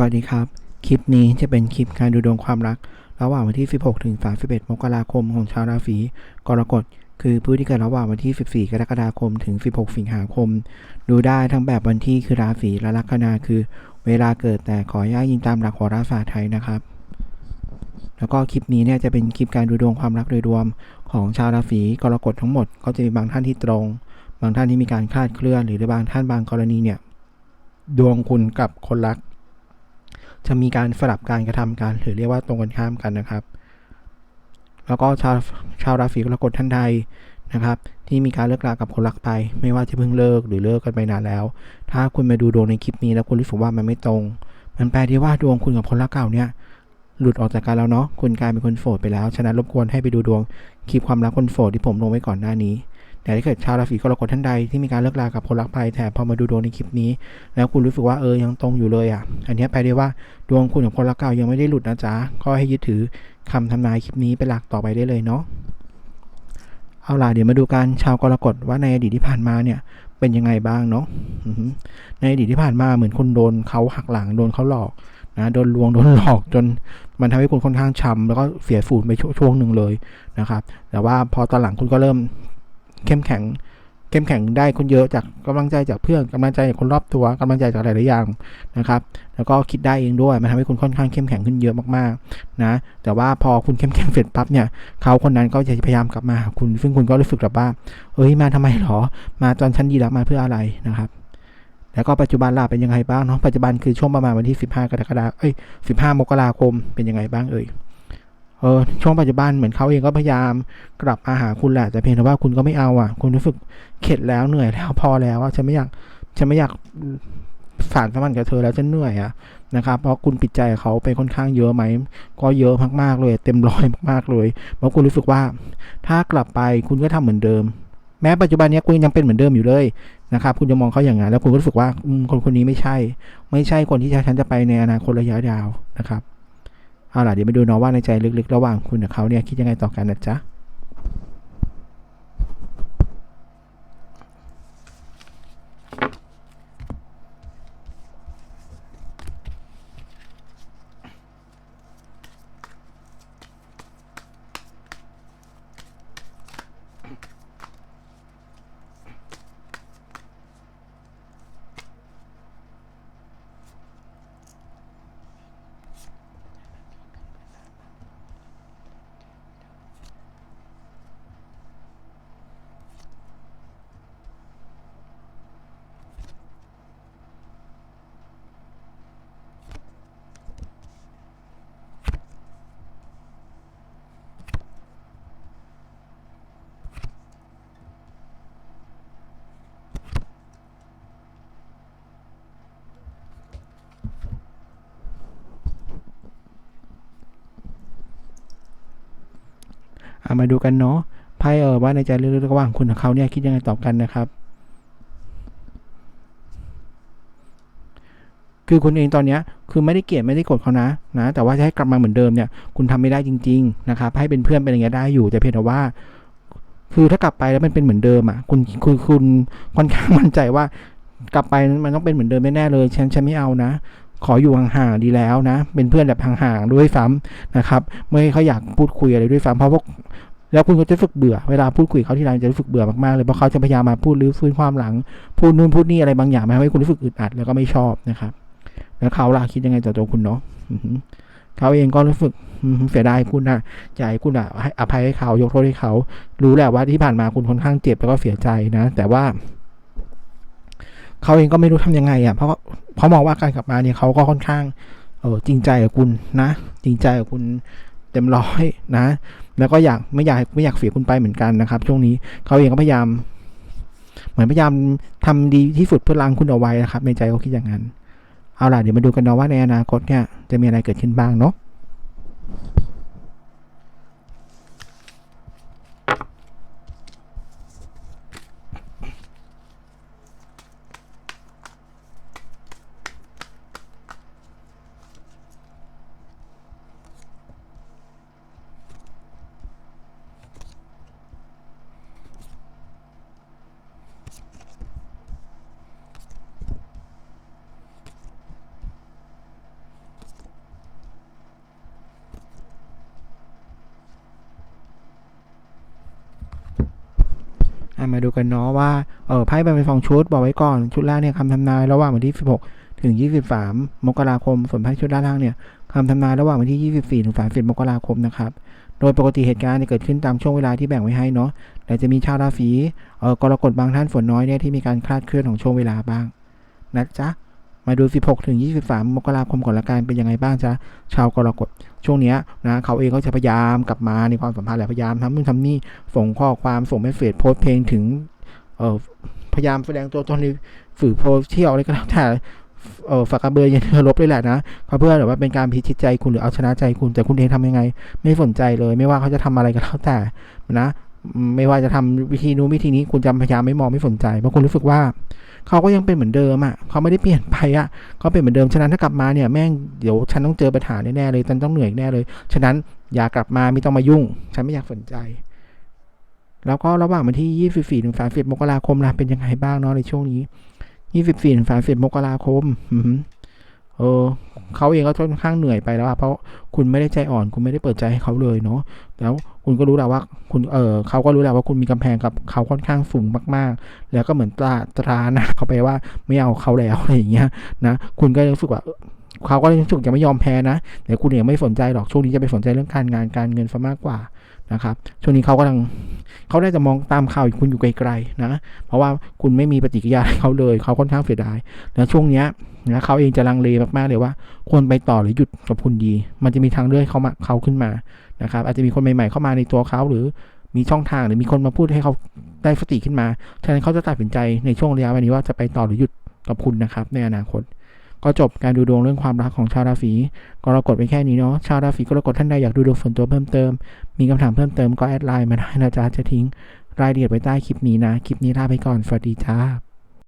วัสดีครับ คลิปนี้จะเป็นคลิปการดูดวงความรัก ระหว่างวันที่ 16 ถึง 31 มกราคมของชาวราศีกรกฎ คือผู้ที่เกิดระหว่างวันที่ 14 กรกฎาคมถึง 16 สิงหาคม ดูได้ทั้งแบบวันที่คือราศีและลัคนาคือ เวลาเกิดแต่ขออนุญาตยิงตามหลักโหราศาสตร์ไทยนะครับ แล้วก็คลิปนี้เนี่ยจะเป็นคลิปการดูดวงความรักโดยรวมของชาวราศีกรกฎทั้งหมด ก็จะมีบางท่านที่ตรง บางท่านที่มีการคลาดเคลื่อน หรือบางท่านบางกรณีเนี่ยดวงคุณกับคนรัก จะมีการสลับการกระทำกันหรือเรียกว่าตรงกันข้ามกันนะครับ แล้วก็ชาวชาวราศีกรกฎท่านใดนะครับ ที่มีการเลิกรากับคนรักไป ไม่ว่าจะเพิ่งเลิกหรือเลิกกันไปนานแล้ว ถ้าคุณมาดูดวงในคลิปนี้แล้วคุณรู้สึกว่ามันไม่ตรง มันแปลได้ว่าดวงคุณกับคนรักเก่าเนี่ยหลุดออกจากกันแล้วเนาะคุณกลายเป็นคนโสดไปแล้ว ฉะนั้นรบกวนให้ไปดูดวงคลิปความรักคนโสดที่ผมลงไว้ก่อนหน้านี้ แต่ถ้าเกิดชาวราศีกรกฎท่านใดที่มีการเลิกรากับคนรักไปแต่พอมาดูดวงในคลิปนี้ แล้วคุณรู้สึกว่าเออยังตรงอยู่เลยอะ อันนี้แปลได้ว่าดวงคุณกับคนรักเก่ายังไม่ได้หลุดนะจ๊ะก็ให้ยึดถือคำทำนายคลิปนี้เป็นหลักต่อไปได้เลยเนาะเอาล่ะเดี๋ยวมาดูกันชาวกรกฎว่าในอดีตที่ผ่านมาเนี่ยเป็นยังไงบ้างเนาะในอดีตที่ผ่านมาเหมือนคุณโดนเขาหักหลังโดนเขาหลอกนะโดนลวงโดนหลอกจนมันทำให้คุณค่อนข้างช้ำแล้วก็เสียฝูนไปช่วงหนึ่งเลยนะครับ แต่ว่าพอตอนหลังคุณก็เริ่ม เข้มแข็งเข้มแข็งได้คนเยอะจากกำลังใจจากเพื่อนกำลังใจจากคนรอบตัวกำลังใจจากหลายๆอย่างนะครับ แล้วก็คิดได้เองด้วยมันทำให้คุณค่อนข้างเข้มแข็งขึ้นเยอะมากๆนะแต่ว่าพอคุณเข้มแข็งเสร็จปั๊บเนี่ยเขาคนนั้นก็จะพยายามกลับมาคุณ ซึ่งคุณก็รู้สึกแบบว่าเอ้ยมาทำไมหรอ มาตอนชั้นดีแล้วมาเพื่ออะไรนะครับ แล้วก็ปัจจุบันล่ะเป็นยังไงบ้างเนาะปัจจุบันคือช่วงประมาณวันที่ 15 กรกฎาคมเอ้ย 15 มกราคมเป็นยังไงบ้างเอ่ย เออช่วงปัจจุบันเหมือนเขาเองก็พยายามกลับมาหาคุณแหละแต่เพียงแต่ว่าคุณก็ไม่เอาอะ คุณรู้สึกเข็ดแล้วเหนื่อยแล้วพอแล้วอะฉันไม่อยากฉันไม่อยากสารสัมพันธ์กับเธอแล้วฉันเหนื่อยอะนะครับเพราะคุณปิดใจเขาไปค่อนข้างเยอะไหมก็เยอะมากๆเลย เต็มร้อยมากๆเลยเพราะคุณรู้สึกว่า ถ้ากลับไปคุณก็ทำเหมือนเดิม แม้ปัจจุบันนี้คุณยังเป็นเหมือนเดิมอยู่เลยนะครับคุณจะมองเขาอย่างนั้นแล้วคุณก็รู้สึกว่าคนคนนี้ไม่ใช่ ไม่ใช่คนที่ฉันจะไปในอนาคตระยะยาวนะครับ เอาล่ะเดี๋ยวมาดูเนาะว่าในใจลึกๆ ระหว่างคุณกับเขาเนี่ยคิดยังไงต่อกันนะจ๊ะ มาดูกันเนาะไพ่เออว่าในใจลึกๆระหว่างคุณกับเขาเนี่ยคิดยังไงต่อกันนะครับ คือคุณเองตอนเนี้ยคือไม่ได้เกลียดไม่ได้โกรธเขานะนะ แต่ว่าจะให้กลับมาเหมือนเดิมเนี่ย คุณทำไม่ได้จริง ๆ นะครับ ให้เป็นเพื่อนเป็นอย่างเงี้ยได้อยู่แต่เพียงแต่ว่า คือถ้ากลับไปแล้วมันเป็นเหมือนเดิมอะคุณคือคุณค่อนข้างมั่นใจว่ากลับไปมันต้องเป็นเหมือนเดิมแน่เลยฉันฉันไม่เอานะ ขออยู่ห่างๆดีแล้วนะ เป็นเพื่อนแบบห่างๆด้วยซ้ำนะครับ ไม่เขาอยากพูดคุยอะไรด้วยซ้ำเพราะพวกแล้วคุณก็จะรู้สึกเบื่อ เวลาพูดคุยเขาที่ไรจะรู้สึกเบื่อมากๆเลย เพราะเขาจะพยายามมาพูดรื้อฟื้นความหลัง พูดนู่นพูดนี่อะไรบางอย่างมาให้คุณรู้สึกอึดอัดแล้วก็ไม่ชอบนะครับ แล้วเขาล่ะคิดยังไงต่อตัวคุณเนาะเขาเองก็รู้สึกเสียดายคุณนะใจคุณอะให้อภัยให้เขายกโทษให้เขา รู้แหละว่าที่ผ่านมาคุณค่อนข้างเจ็บแล้วก็เสียใจนะ แต่ว่า เขาเองก็ไม่รู้ทำยังไงอะเพราะเพราะมองว่าการกลับมาเนี่ยเขาก็ค่อนข้างเออจริงใจกับคุณนะ จริงใจกับคุณเต็มร้อยนะ แล้วก็อยากไม่อยากไม่อยากเสียคุณไปเหมือนกันนะครับ ช่วงนี้เขาเองก็พยายาม เหมือนพยายามทำดีที่สุดเพื่อล้างคุณเอาไว้นะครับในใจเขาคิดอย่างนั้น เอาล่ะเดี๋ยวมาดูกันเนาะว่าในอนาคตเนี่ยจะมีอะไรเกิดขึ้นบ้างเนาะ มาดูกันเนาะว่าเออไพ่แบ่งเป็นสองชุดบอกไว้ก่อนชุดแรกเนี่ยคำทำนายระหว่างวันที่ 16 ถึง 23 มกราคม ส่วนไพ่ชุดด้านล่างเนี่ยคำทำนายระหว่างวันที่ 24 ถึง 30 มกราคมนะครับโดยปกติเหตุการณ์เนี่ยเกิดขึ้นตามช่วงเวลาที่แบ่งไว้ให้เนาะแต่จะมีชาวราศีเออกรกฎบางท่านฝนน้อยเนี่ยที่มีการคลาดเคลื่อนของช่วงเวลาบ้างนะจ๊ะมาดู 16 ถึง 23 มกราคมก่อนละกันเป็นยังไงบ้างจ๊ะชาวกรกฎ ช่วงเนี้ยนะเขาเองก็จะพยายามกลับมาในความสัมพันธ์แหละพยายามทำนู่นทำนี่ส่งข้อความส่งเมสเซจโพสเพลงถึงเออพยายามแสดงตัวตนในสื่อโซเที่ยวอะไรก็แล้วแต่เออฝากกระเบือยันเธอลบเลยแหละนะเพื่อแบบว่าเป็นการพิชิตใจคุณหรือเอาชนะใจคุณแต่คุณเองทำยังไง ไม่สนใจเลย ไม่ว่าเขาจะทำอะไรก็แล้วแต่นะ ไม่ว่าจะทำวิธีนู้นวิธีนี้คุณจำพยายามไม่มองไม่สนใจเพราะคุณรู้สึกว่าเขาก็ยังเป็นเหมือนเดิมอะเขาไม่ได้เปลี่ยนไปอะเขาเป็นเหมือนเดิมฉะนั้นถ้ากลับมาเนี่ยแม่งเดี๋ยวฉันต้องเจอปัญหาแน่ๆเลยฉันต้องเหนื่อยแน่เลย ฉะนั้นอย่ากลับมาไม่ต้องมายุ่ง ฉันไม่อยากสนใจ แล้วก็ระหว่างวันที่ 24ถึง30มกราคมล่ะเป็นยังไงบ้างเนาะในช่วงนี้ 24ถึง30มกราคมอื เออเขาเองก็ค่อนข้างเหนื่อยไปแล้วอะเพราะคุณไม่ได้ใจอ่อน คุณไม่ได้เปิดใจให้เขาเลยเนาะแล้วคุณก็รู้แล้วว่าคุณเออเขาก็รู้แล้วว่าคุณมีกำแพงกับเขาค่อนข้างสูงมากๆ แล้วก็เหมือนตราตราหนะเขาไปว่าไม่เอาเขาแล้วอะไรอย่างเงี้ยนะคุณก็รู้สึกว่าเขาก็รู้สึกจะไม่ยอมแพ้นะแต่คุณเองไม่สนใจหรอกช่วงนี้จะไปสนใจเรื่องการงานการเงินซะมากกว่านะครับช่วงนี้เขากำลังเขาได้จะมองตามข่าวคุณอยู่ไกลๆนะ เพราะว่าคุณไม่มีปฏิกิริยาให้เขาเลย เขาค่อนข้างเสียดายแล้วช่วงเนี้ย นะเขาเองจะลังเลมากๆเลยว่า ควรไปต่อหรือหยุดกับคุณดี มันจะมีทางเลือกเขามาเขาขึ้นมานะครับ อาจจะมีคนใหม่ๆเข้ามาในตัวเขาหรือมีช่องทางหรือมีคนมาพูดให้เขาได้สติขึ้นมาฉะนั้นเขาจะตัดสินใจในช่วงระยะเวลานี้ว่าจะไปต่อหรือหยุดกับคุณนะครับ ในอนาคต ก็จบการดูดวงเรื่องความรักของชาวราศีกรกฎไปแค่นี้เนาะชาวราศีกรกฎท่านใดอยากดูดวงส่วนตัวเพิ่มเติม มีคำถามเพิ่มเติมก็แอดไลน์มาได้นะจ๊ะจะทิ้งรายละเอียดไว้ใต้คลิปนี้นะ คลิปนี้ลาไปก่อน สวัสดีจ้า